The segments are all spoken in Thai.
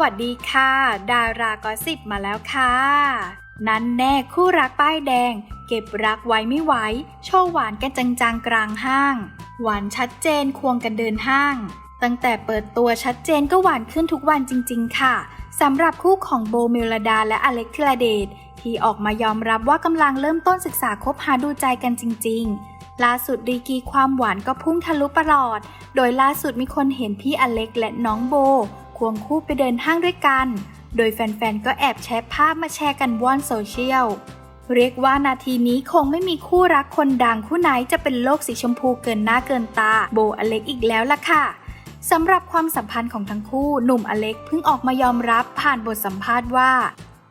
วัสดีค่ะ ดารากอสิบมาแล้วค่ะ นั้นแน่คู่รักป้ายแดง เก็บรักไว้ไม่ไหวโชว์หวานกันจังๆกลางห้าง หวานชัดเจนควงกันเดินห้าง ตั้งแต่เปิดตัวชัดเจนก็หวานขึ้นทุกวันจริง ๆ ค่ะสำหรับคู่ของโบเมลดาและอเล็กธีรเดชที่ออกมายอมรับว่ากำลังเริ่มต้นศึกษาคบหาดูใจกันจริง ๆล่าสุดดีกีความหวานก็พุ่งทะลุประหลอด โดยล่าสุดมีคนเห็นพี่อเล็กและน้องโบ ควงคู่ไปเดินห้างด้วยกัน โดยแฟนๆ ก็แอบแชร์ภาพมาแชร์กันว่อนโซเชียล เรียกว่านาทีนี้คงไม่มีคู่รักคนดังคู่ไหนจะเป็นโลกสีชมพูเกินหน้าเกินตา โบอเล็กอีกแล้วล่ะค่ะสำหรับความสัมพันธ์ของทั้งคู่ หนุ่มอเล็กเพิ่งออกมายอมรับผ่านบทสัมภาษณ์ว่า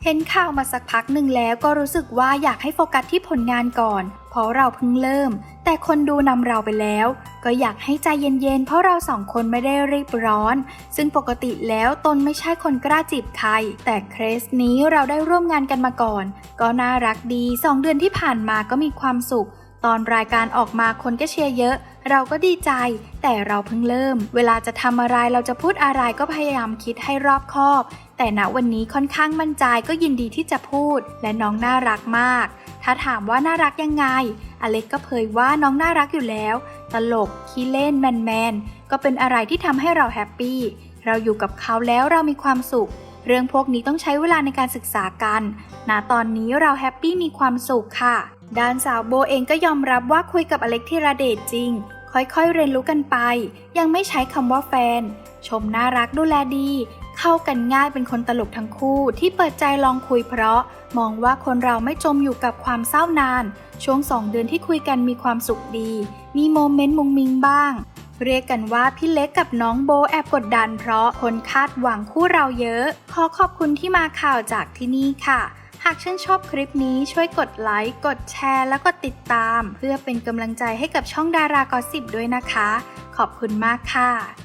เห็นข่าวมาสักพักหนึ่งแล้วก็รู้สึกว่าอยากให้โฟกัสที่ผลงานก่อน เพราะเราเพิ่งเริ่ม แต่คนดูนำเราไปแล้ว ก็อยากให้ใจเย็นๆ เพราะเราสองคนไม่ได้รีบร้อน ซึ่งปกติแล้วตนไม่ใช่คนกล้าจีบใคร แต่เคสนี้เราได้ร่วมงานกันมาก่อน ก็น่ารักดีสองเดือนที่ผ่านมาก็มีความสุข ตอนรายการออกมาคนก็เชียร์เยอะ เราก็ดีใจ แต่เราเพิ่งเริ่ม เวลาจะทำอะไรเราจะพูดอะไรก็พยายามคิดให้รอบคอบ แต่ณวันนี้ค่อนข้างมั่นใจก็ยินดีที่จะพูด และน้องน่ารักมาก ถ้าถามว่าน่ารักยังไง อเล็กก็เผยว่าน้องน่ารักอยู่แล้ว ตลกขี้เล่นแมนแมนๆก็เป็นอะไรที่ทำให้เราแฮปปี้เราอยู่กับเขาแล้วเรามีความสุขเรื่องพวกนี้ต้องใช้เวลาในการศึกษากัน ณ ตอนนี้เราแฮปปี้มีความสุขค่ะ ด้านสาวโบเองก็ยอมรับว่าคุยกับอเล็กธีรเดชจริง ค่อยๆเรียนรู้กันไป ยังไม่ใช้คำว่าแฟน ชมน่ารักดูแลดี เข้ากันง่ายเป็นคนตลกทั้งคู่ที่เปิดใจลองคุยเพราะ มองว่าคนเราไม่จมอยู่กับความเศร้านาน ช่วงสองเดือนที่คุยกันมีความสุขดี มีโมเมนต์มุงมิงบ้าง เรียกกันว่าพี่เล็กกับน้องโบแอบกดดัน เพราะคนคาดหวังคู่เราเยอะ ขอขอบคุณที่มาข่าวจากที่นี่ค่ะ หากชื่นชอบคลิปนี้ช่วยกดไลค์ กดแชร์ แล้วก็ติดตาม เพื่อเป็นกำลังใจให้กับช่องดารากอสิบด้วยนะคะ ขอบคุณมากค่ะ